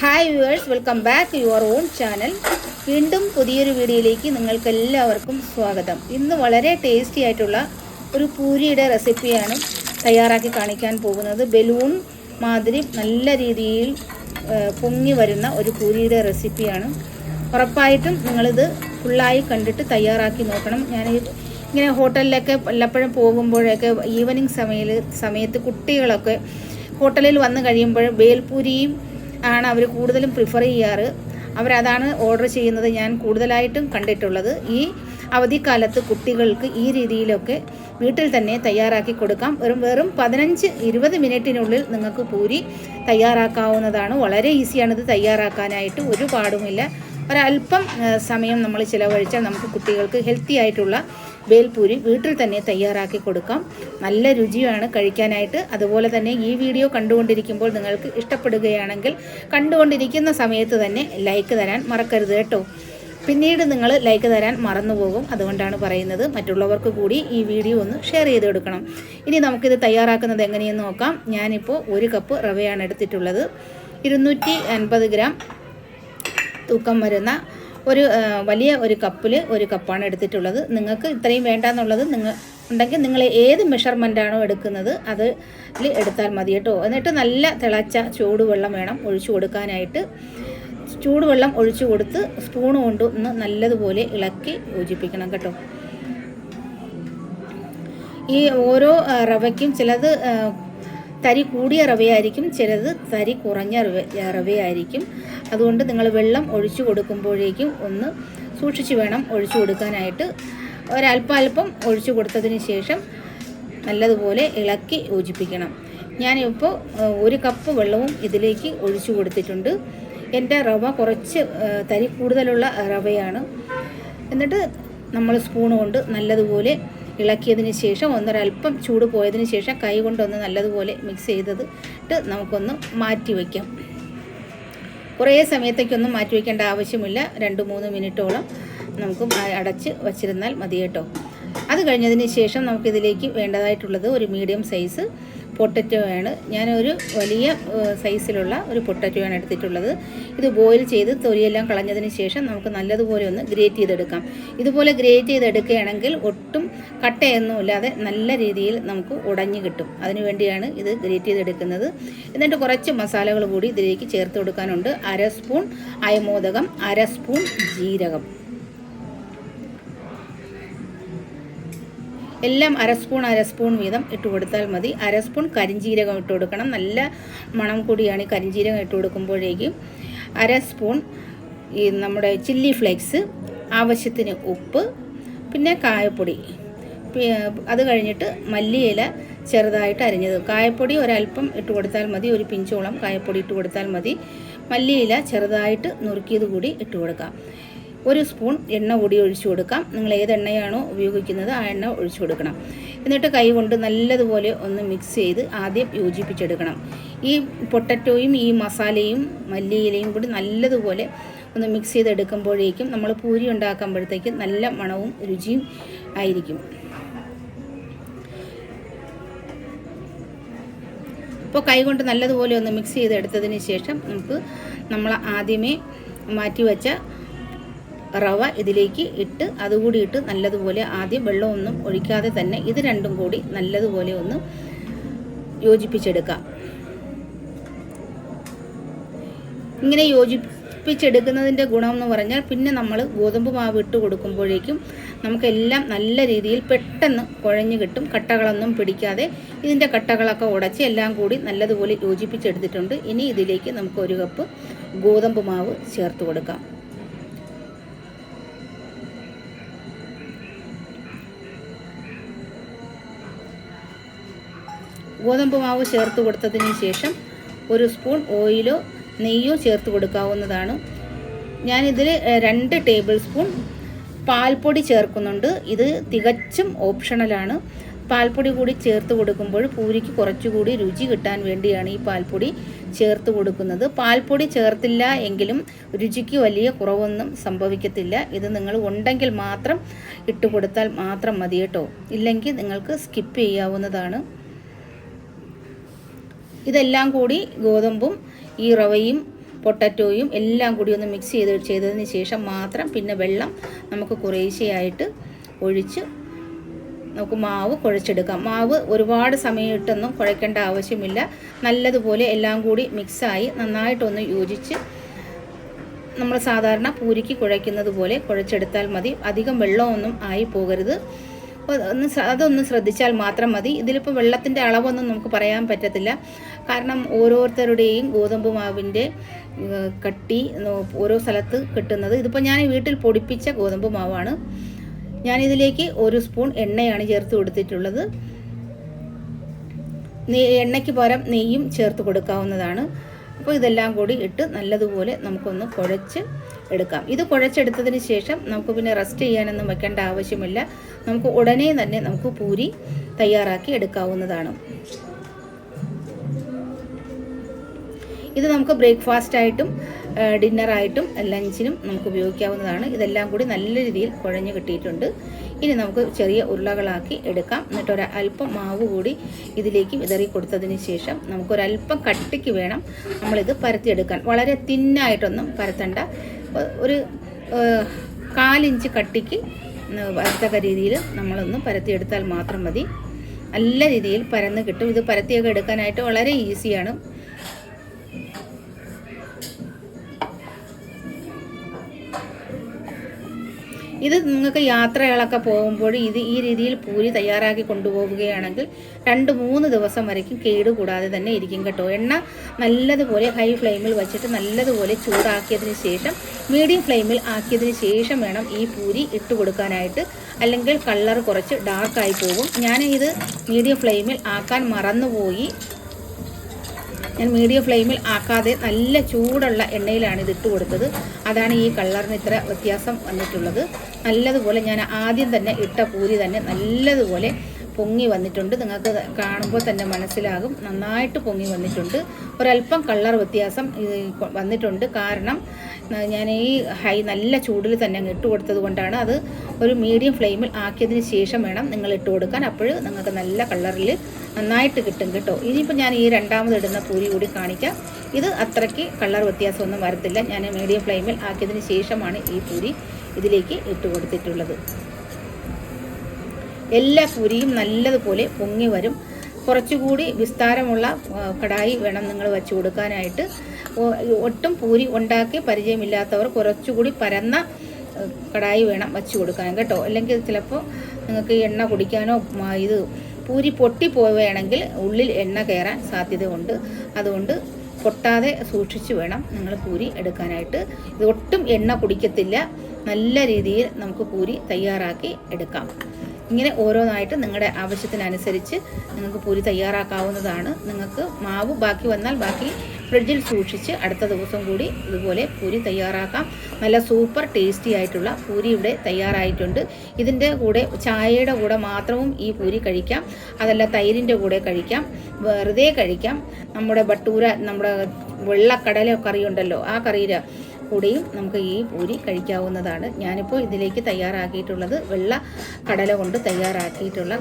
Hi viewers welcome back your own channel വീണ്ടും പുതിയൊരു വീഡിയോയിലേക്ക് നിങ്ങൾക്ക് എല്ലാവർക്കും സ്വാഗതം. ഇന്ന് വളരെ ടേസ്റ്റി ആയിട്ടുള്ള ഒരു പൂരിയുടെ റെസിപ്പിയാണ് തയ്യാറാക്കി കാണിക്കാൻ പോകുന്നത്. ബലൂൺ മാതിരി നല്ല രീതിയിൽ പൊങ്ങി വരുന്ന ഒരു പൂരിയുടെ റെസിപ്പിയാണ് ഉറപ്പായിട്ടും നിങ്ങളിത് ഫുള്ളായി കണ്ടിട്ട് തയ്യാറാക്കി നോക്കണം. ഞാൻ ഇങ്ങനെ ഹോട്ടലിലൊക്കെ വല്ലപ്പോഴും പോകുമ്പോഴൊക്കെ ഈവനിങ് സമയത്ത് സമയത്ത് കുട്ടികളൊക്കെ ഹോട്ടലിൽ വന്നു കഴിയുമ്പോൾ ബേൽപൂരിയും ആണ് അവർ കൂടുതലും പ്രിഫർ ചെയ്യാറ്. അവരതാണ് ഓർഡർ ചെയ്യുന്നത് ഞാൻ കൂടുതലായിട്ടും കണ്ടിട്ടുള്ളത്. ഈ അവധിക്കാലത്ത് കുട്ടികൾക്ക് ഈ രീതിയിലൊക്കെ വീട്ടിൽ തന്നെ തയ്യാറാക്കി കൊടുക്കാം. വെറും വെറും പതിനഞ്ച് ഇരുപത് മിനിറ്റിനുള്ളിൽ നിങ്ങൾക്ക് പൂരി തയ്യാറാക്കാവുന്നതാണ്. വളരെ ഈസിയാണ് ഇത് തയ്യാറാക്കാനായിട്ട്. ഒരുപാടുമില്ല. ഒരല്പം സമയം നമ്മൾ ചിലവഴിച്ചാൽ നമുക്ക് കുട്ടികൾക്ക് ഹെൽത്തി ആയിട്ടുള്ള ബേൽപൂരി വീട്ടിൽ തന്നെ തയ്യാറാക്കി കൊടുക്കാം. നല്ല രുചിയാണ് കഴിക്കാനായിട്ട്. അതുപോലെ തന്നെ ഈ വീഡിയോ കണ്ടുകൊണ്ടിരിക്കുമ്പോൾ നിങ്ങൾക്ക് ഇഷ്ടപ്പെടുകയാണെങ്കിൽ കണ്ടുകൊണ്ടിരിക്കുന്ന സമയത്ത് തന്നെ ലൈക്ക് തരാൻ മറക്കരുത് കേട്ടോ. പിന്നീട് നിങ്ങൾ ലൈക്ക് തരാൻ മറന്നുപോകും. അതുകൊണ്ടാണ് പറയുന്നത്. മറ്റുള്ളവർക്ക് കൂടി ഈ വീഡിയോ ഒന്ന് ഷെയർ ചെയ്ത് കൊടുക്കണം. ഇനി നമുക്കിത് തയ്യാറാക്കുന്നത് എങ്ങനെയെന്ന് നോക്കാം. ഞാനിപ്പോൾ ഒരു കപ്പ് റവയാണ് എടുത്തിട്ടുള്ളത്. ഇരുന്നൂറ്റി അൻപത് ഗ്രാം തൂക്കം വരുന്ന ഒരു വലിയ ഒരു കപ്പിൽ ഒരു കപ്പാണ് എടുത്തിട്ടുള്ളത്. നിങ്ങൾക്ക് ഇത്രയും വേണ്ടാന്നുള്ളത് നിങ്ങൾ ഉണ്ടെങ്കിൽ നിങ്ങൾ ഏത് മെഷർമെന്റാണോ എടുക്കുന്നത് അത് എടുത്താൽ മതി കേട്ടോ. എന്നിട്ട് നല്ല തിളച്ച ചൂടുവെള്ളം വേണം ഒഴിച്ചു കൊടുക്കാനായിട്ട്. ചൂടുവെള്ളം ഒഴിച്ചു കൊടുത്ത് സ്പൂൺ കൊണ്ട് ഒന്ന് നല്ലതുപോലെ ഇളക്കി യോജിപ്പിക്കണം കേട്ടോ. ഈ ഓരോ റവയ്ക്കും ചിലത് തരി കൂടിയ റവയായിരിക്കും ചിലത് തരി കുറഞ്ഞ റവ റവയായിരിക്കും. അതുകൊണ്ട് നിങ്ങൾ വെള്ളം ഒഴിച്ചു കൊടുക്കുമ്പോഴേക്കും ഒന്ന് സൂക്ഷിച്ച് വേണം ഒഴിച്ചു കൊടുക്കാനായിട്ട്. ഒരല്പം അല്പം ഒഴിച്ചു കൊടുത്തതിന് ശേഷം നല്ലതുപോലെ ഇളക്കി യോജിപ്പിക്കണം. ഞാനിപ്പോൾ ഒരു കപ്പ് വെള്ളവും ഇതിലേക്ക് ഒഴിച്ചു കൊടുത്തിട്ടുണ്ട്. എന്റെ റവ കുറച്ച് തരി കൂടുതലുള്ള റവയാണ്. എന്നിട്ട് നമ്മൾ സ്പൂൺ കൊണ്ട് നല്ലതുപോലെ ഇളക്കിയതിന് ശേഷം ഒന്നൊരല്പം ചൂട് പോയതിന് ശേഷം കൈ കൊണ്ടൊന്ന് നല്ലതുപോലെ മിക്സ് ചെയ്തത് ഇട്ട് നമുക്കൊന്ന് മാറ്റി വയ്ക്കാം. കുറേ സമയത്തേക്കൊന്നും മാറ്റി വയ്ക്കേണ്ട ആവശ്യമില്ല. രണ്ട് മൂന്ന് മിനിറ്റോളം നമുക്ക് അടച്ച് വച്ചിരുന്നാൽ മതി കേട്ടോ. അത് കഴിഞ്ഞതിന് ശേഷം നമുക്കിതിലേക്ക് വേണ്ടതായിട്ടുള്ളത് ഒരു മീഡിയം സൈസ് പൊട്ടറ്റോ ആണ് ഞാനൊരു വലിയ സൈസിലുള്ള ഒരു പൊട്ടറ്റോ ആണ് എടുത്തിട്ടുള്ളത്. ഇത് ബോയിൽ ചെയ്ത് തൊലിയെല്ലാം കളഞ്ഞതിന് ശേഷം നമുക്ക് നല്ലതുപോലെ ഒന്ന് ഗ്രേറ്റ് ചെയ്തെടുക്കാം. ഇതുപോലെ ഗ്രേറ്റ് ചെയ്തെടുക്കുകയാണെങ്കിൽ ഒട്ടും കട്ടയൊന്നും ഇല്ലാതെ നല്ല രീതിയിൽ നമുക്ക് ഉടഞ്ഞു കിട്ടും. അതിനു വേണ്ടിയാണ് ഇത് ഗ്രേറ്റ് ചെയ്തെടുക്കുന്നത്. എന്നിട്ട് കുറച്ച് മസാലകൾ കൂടി ഇതിലേക്ക് ചേർത്ത് കൊടുക്കാനുണ്ട്. അര സ്പൂൺ അയമോദകം അര സ്പൂൺ ജീരകം. എല്ലാം അര സ്പൂൺ അര സ്പൂൺ വീതം ഇട്ട് കൊടുത്താൽ മതി. അര സ്പൂൺ കരിഞ്ജീരകം ഇട്ട് കൊടുക്കണം. നല്ല മണം കൂടിയാണ് ഈ കരിഞ്ജീരകം ഇട്ട് കൊടുക്കുമ്പോഴേക്കും. അര സ്പൂൺ ഈ നമ്മുടെ ചില്ലി ഫ്ലേക്സ് ആവശ്യത്തിന് ഉപ്പ് പിന്നെ കായപ്പൊടി. അത് കഴിഞ്ഞിട്ട് മല്ലിയില ചെറുതായിട്ട് അരിഞ്ഞത്. കായപ്പൊടി ഒരല്പം ഇട്ട് കൊടുത്താൽ മതി. ഒരു പിഞ്ചോളം കായപ്പൊടി ഇട്ട് കൊടുത്താൽ മതി. മല്ലിയില ചെറുതായിട്ട് നുറുക്കിയത് കൂടി ഇട്ട് കൊടുക്കാം. ഒരു സ്പൂൺ എണ്ണ കൂടി ഒഴിച്ചു കൊടുക്കാം. നിങ്ങൾ ഏത് എണ്ണയാണോ ഉപയോഗിക്കുന്നത് ആ എണ്ണ ഒഴിച്ചു കൊടുക്കണം. എന്നിട്ട് കൈ കൊണ്ട് നല്ലതുപോലെ ഒന്ന് മിക്സ് ചെയ്ത് ആദ്യം യോജിപ്പിച്ചെടുക്കണം. ഈ പൊട്ടറ്റോയും ഈ മസാലയും മല്ലിയിലയും കൂടി നല്ലതുപോലെ ഒന്ന് മിക്സ് ചെയ്തെടുക്കുമ്പോഴേക്കും നമ്മൾ പൂരി ഉണ്ടാക്കുമ്പോഴത്തേക്കും നല്ല മണവും രുചിയും ആയിരിക്കും. അപ്പോൾ കൈകൊണ്ട് നല്ലതുപോലെ ഒന്ന് മിക്സ് ചെയ്തെടുത്തതിന് ശേഷം നമുക്ക് നമ്മൾ ആദ്യമേ മാറ്റി വെച്ച റവ ഇതിലേക്ക് ഇട്ട് അതുകൂടി ഇട്ട് നല്ലതുപോലെ ആദ്യം വെള്ളമൊന്നും ഒഴിക്കാതെ തന്നെ ഇത് രണ്ടും കൂടി നല്ലതുപോലെ ഒന്ന് യോജിപ്പിച്ചെടുക്കാം. ഇങ്ങനെ യോജിപ്പിച്ചെടുക്കുന്നതിന്റെ ഗുണം എന്ന് പറഞ്ഞാൽ പിന്നെ നമ്മൾ ഗോതമ്പ് മാവ് ഇട്ട് കൊടുക്കുമ്പോഴേക്കും നമുക്കെല്ലാം നല്ല രീതിയിൽ പെട്ടെന്ന് കുഴഞ്ഞു കിട്ടും. കട്ടകളൊന്നും പിടിക്കാതെ ഇതിന്റെ കട്ടകളൊക്കെ ഉടച്ച് എല്ലാം കൂടി നല്ലതുപോലെ യോജിപ്പിച്ചെടുത്തിട്ടുണ്ട്. ഇനി ഇതിലേക്ക് നമുക്ക് ഒരു കപ്പ് ഗോതമ്പ് മാവ് ചേർത്ത് കൊടുക്കാം. ഗോതമ്പ് മാവ് ചേർത്ത് കൊടുത്തതിന് ശേഷം ഒരു സ്പൂൺ ഓയിലോ നെയ്യോ ചേർത്ത് കൊടുക്കാവുന്നതാണ്. ഞാനിതിൽ രണ്ട് ടേബിൾ സ്പൂൺ പാൽപ്പൊടി ചേർക്കുന്നുണ്ട്. ഇത് തികച്ചും ഓപ്ഷണലാണ്. പാൽപ്പൊടി കൂടി ചേർത്ത് കൊടുക്കുമ്പോൾ പൂരിക്ക് കുറച്ചുകൂടി രുചി കിട്ടാൻ വേണ്ടിയാണ് ഈ പാൽപ്പൊടി ചേർത്ത് കൊടുക്കുന്നത്. പാൽപ്പൊടി ചേർത്തില്ല എങ്കിലും രുചിക്ക് വലിയ കുറവൊന്നും സംഭവിക്കത്തില്ല. ഇത് നിങ്ങൾ ഉണ്ടെങ്കിൽ മാത്രം ഇട്ട് കൊടുത്താൽ മാത്രം മതി കേട്ടോ. ഇല്ലെങ്കിൽ നിങ്ങൾക്ക് സ്കിപ്പ് ചെയ്യാവുന്നതാണ്. ഇതെല്ലാം കൂടി ഗോതമ്പും ഈ റവയും പൊട്ടറ്റോയും എല്ലാം കൂടി ഒന്ന് മിക്സ് ചെയ്ത് ചെയ്തതിന് ശേഷം മാത്രം പിന്നെ വെള്ളം നമുക്ക് കുറേശ്ശെയായിട്ട് ഒഴിച്ച് നമുക്ക് മാവ് കുഴച്ചെടുക്കാം. മാവ് ഒരുപാട് സമയം ഇട്ടൊന്നും കുഴക്കേണ്ട ആവശ്യമില്ല. നല്ലതുപോലെ എല്ലാം കൂടി മിക്സായി നന്നായിട്ടൊന്ന് യോജിച്ച് നമ്മൾ സാധാരണ പൂരിക്ക് കുഴയ്ക്കുന്നത് പോലെ കുഴച്ചെടുത്താൽ മതി. അധികം വെള്ളമൊന്നും ആയി പോകരുത്. അപ്പോൾ ഒന്ന് അതൊന്ന് ശ്രദ്ധിച്ചാൽ മാത്രം മതി. ഇതിലിപ്പോൾ വെള്ളത്തിന്റെ അളവൊന്നും നമുക്ക് പറയാൻ പറ്റത്തില്ല. കാരണം ഓരോരുത്തരുടെയും ഗോതമ്പ് മാവിന്റെ കട്ടി ഓരോ സ്ഥലത്ത് കിട്ടുന്നത്. ഇതിപ്പോൾ ഞാൻ വീട്ടിൽ പൊടിപ്പിച്ച ഗോതമ്പ് മാവാണ്. ഞാനിതിലേക്ക് ഒരു സ്പൂൺ എണ്ണയാണ് ചേർത്ത് കൊടുത്തിട്ടുള്ളത്. എണ്ണയ്ക്ക് പകരം നെയ്യും ചേർത്ത് കൊടുക്കാവുന്നതാണ്. അപ്പോൾ ഇതെല്ലാം കൂടി ഇട്ട് നല്ലതുപോലെ നമുക്കൊന്ന് കുഴച്ച് എടുക്കാം. ഇത് കുഴച്ചെടുത്തതിന് ശേഷം നമുക്ക് പിന്നെ റെസ്റ്റ് ചെയ്യാനൊന്നും വെക്കേണ്ട ആവശ്യമില്ല. നമുക്ക് ഉടനെ തന്നെ നമുക്ക് പൂരി തയ്യാറാക്കി എടുക്കാവുന്നതാണ്. ഇത് നമുക്ക് ബ്രേക്ക്ഫാസ്റ്റ് ആയിട്ടും ഡിന്നറായിട്ടും ലഞ്ചിനും നമുക്ക് ഉപയോഗിക്കാവുന്നതാണ്. ഇതെല്ലാം കൂടി നല്ല രീതിയിൽ കുഴഞ്ഞു കിട്ടിയിട്ടുണ്ട്. ഇനി നമുക്ക് ചെറിയ ഉരുളകളാക്കി എടുക്കാം. എന്നിട്ട് ഒരു അല്പം മാവ് കൂടി ഇതിലേക്ക് വിതറി കൊടുത്തതിന് ശേഷം നമുക്കൊരല്പം കട്ടിക്ക് വേണം നമ്മളിത് പരത്തിയെടുക്കാൻ. വളരെ തിന്നായിട്ടൊന്നും പരത്തണ്ട. ഒരു കാലിഞ്ച് കട്ടിക്ക് വരത്തക്ക രീതിയിൽ നമ്മളൊന്ന് പരത്തിയെടുത്താൽ മാത്രം മതി. നല്ല രീതിയിൽ പരന്ന് കിട്ടും. ഇത് പരത്തിയൊക്കെ എടുക്കാനായിട്ട് വളരെ ഈസിയാണ്. ഇത് നിങ്ങൾക്ക് യാത്രകളൊക്കെ പോകുമ്പോൾ ഇത് ഈ രീതിയിൽ പൂരി തയ്യാറാക്കി കൊണ്ടുപോവുകയാണെങ്കിൽ രണ്ട് മൂന്ന് ദിവസം വരയ്ക്കും. കേട് കൂടാതെ തന്നെ ഇരിക്കും കേട്ടോ. എണ്ണ നല്ലതുപോലെ ഹൈ ഫ്ലെയിമിൽ വെച്ചിട്ട് നല്ലതുപോലെ ചൂടാക്കിയതിന് ശേഷം മീഡിയം ഫ്ലെയിമിൽ ആക്കിയതിന് ശേഷം വേണം ഈ പൂരി ഇട്ട് കൊടുക്കാനായിട്ട്. അല്ലെങ്കിൽ കളർ കുറച്ച് ഡാർക്കായി പോകും. ഞാൻ ഇത് മീഡിയം ഫ്ലെയിമിൽ ആക്കാൻ മറന്നുപോയി. ഞാൻ മീഡിയം ഫ്ലെയിമിൽ ആക്കാതെ നല്ല ചൂടുള്ള എണ്ണയിലാണ് ഇത് ഇട്ട് കൊടുത്തത്. അതാണ് ഈ കളറിന് ഇത്ര വ്യത്യാസം വന്നിട്ടുള്ളത്. നല്ലതുപോലെ ഞാൻ ആദ്യം തന്നെ ഇട്ട പൂരി തന്നെ നല്ലതുപോലെ പൊങ്ങി വന്നിട്ടുണ്ട്. നിങ്ങൾക്ക് കാണുമ്പോൾ തന്നെ മനസ്സിലാകും. നന്നായിട്ട് പൊങ്ങി വന്നിട്ടുണ്ട്. ഒരല്പം കളർ വ്യത്യാസം വന്നിട്ടുണ്ട്. കാരണം ഞാൻ ഈ ഹൈ നല്ല ചൂടിൽ തന്നെ അങ്ങ് ഇട്ട് കൊടുത്തത് കൊണ്ടാണ് അത് ഒരു മീഡിയം ഫ്ലെയിമിൽ ആക്കിയതിന് ശേഷം വേണം നിങ്ങൾ ഇട്ട് കൊടുക്കാൻ. അപ്പോൾ നിങ്ങൾക്ക് നല്ല കളറിൽ നന്നായിട്ട് കിട്ടും കേട്ടോ. ഇനിയിപ്പോൾ ഞാൻ ഈ രണ്ടാമത് ഇടുന്ന പൂരി കൂടി കാണിക്കാം. ഇത് അത്രയ്ക്ക് കളർ വ്യത്യാസമൊന്നും വരത്തില്ല. ഞാൻ മീഡിയം ഫ്ലെയിമിൽ ആക്കിയതിന് ശേഷമാണ് ഈ പൂരി ഇതിലേക്ക് ഇട്ട് കൊടുത്തിട്ടുള്ളത്. എല്ലാ പൂരിയും നല്ലതുപോലെ പൊങ്ങി വരും. കുറച്ചുകൂടി വിസ്താരമുള്ള കടായി വേണം നിങ്ങൾ വെച്ച് കൊടുക്കാനായിട്ട്. ഒട്ടും പൂരി ഉണ്ടാക്കി പരിചയമില്ലാത്തവർ കുറച്ചുകൂടി പരന്ന കടായി വേണം വെച്ച് കൊടുക്കാൻ കേട്ടോ. അല്ലെങ്കിൽ ചിലപ്പോൾ നിങ്ങൾക്ക് എണ്ണ കുടിക്കാനോ ഇത് പൂരി പൊട്ടി പൊട്ടിപ്പോവുകയാണെങ്കിൽ ഉള്ളിൽ എണ്ണ കയറാൻ സാധ്യതയുണ്ട്. അതുകൊണ്ട് പൊട്ടാതെ സൂക്ഷിച്ചു വേണം നിങ്ങൾ പൂരി എടുക്കാനായിട്ട്. ഇത് ഒട്ടും എണ്ണ കുടിക്കത്തില്ല. നല്ല രീതിയിൽ നമുക്ക് പൂരി തയ്യാറാക്കി എടുക്കാം. ഇങ്ങനെ ഓരോന്നായിട്ട് നിങ്ങളുടെ ആവശ്യത്തിനനുസരിച്ച് നിങ്ങൾക്ക് പൂരി തയ്യാറാക്കാവുന്നതാണ്. നിങ്ങൾക്ക് മാവ് ബാക്കി വന്നാൽ ബാക്കി ഫ്രിഡ്ജിൽ സൂക്ഷിച്ച് അടുത്ത ദിവസം കൂടി ഇതുപോലെ പൂരി തയ്യാറാക്കാം. നല്ല സൂപ്പർ ടേസ്റ്റി ആയിട്ടുള്ള പൂരി ഇവിടെ തയ്യാറായിട്ടുണ്ട്. ഇതിന്റെ കൂടെ ചായയുടെ കൂടെ മാത്രവും ഈ പൂരി കഴിക്കാം. അതല്ല തൈരിന്റെ കൂടെ കഴിക്കാം. വെറുതെ കഴിക്കാം. നമ്മുടെ ബട്ടൂര നമ്മുടെ വെള്ളക്കടല കറി ഉണ്ടല്ലോ ആ കറിയുടെ കൂടെയും നമുക്ക് ഈ പൂരി കഴിക്കാവുന്നതാണ്. ഞാനിപ്പോൾ ഇതിലേക്ക് തയ്യാറാക്കിയിട്ടുള്ളത് വെള്ള കടല കൊണ്ട് തയ്യാറാക്കിയിട്ടുള്ള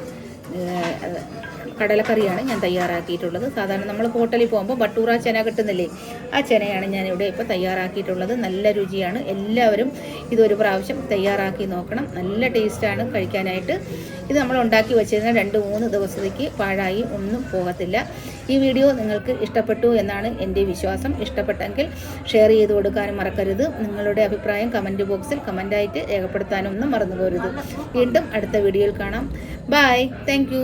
കടലക്കറിയാണ് ഞാൻ തയ്യാറാക്കിയിട്ടുള്ളത്. സാധാരണ നമ്മൾ ഹോട്ടലിൽ പോകുമ്പോൾ ബട്ടൂറ ചെന കിട്ടുന്നില്ലേ ആ ചെനയാണ് ഞാനിവിടെ ഇപ്പോൾ തയ്യാറാക്കിയിട്ടുള്ളത്. നല്ല രുചിയാണ്. എല്ലാവരും ഇതൊരു പ്രാവശ്യം തയ്യാറാക്കി നോക്കണം. നല്ല ടേസ്റ്റാണ് കഴിക്കാനായിട്ട്. ഇത് നമ്മൾ ഉണ്ടാക്കി വെച്ചിരുന്ന രണ്ട് മൂന്ന് ദിവസത്തേക്ക് പാഴായി ഒന്നും പോകത്തില്ല. ഈ വീഡിയോ നിങ്ങൾക്ക് ഇഷ്ടപ്പെട്ടു എന്നാണ് എന്റെ വിശ്വാസം. ഇഷ്ടപ്പെട്ടെങ്കിൽ ഷെയർ ചെയ്ത് കൊടുക്കാനും മറക്കരുത്. നിങ്ങളുടെ അഭിപ്രായം കമന്റ് ബോക്സിൽ കമന്റായിട്ട് രേഖപ്പെടുത്താനൊന്നും മറന്നു പോരുത് വീണ്ടും അടുത്ത വീഡിയോയിൽ കാണാം. Bye thank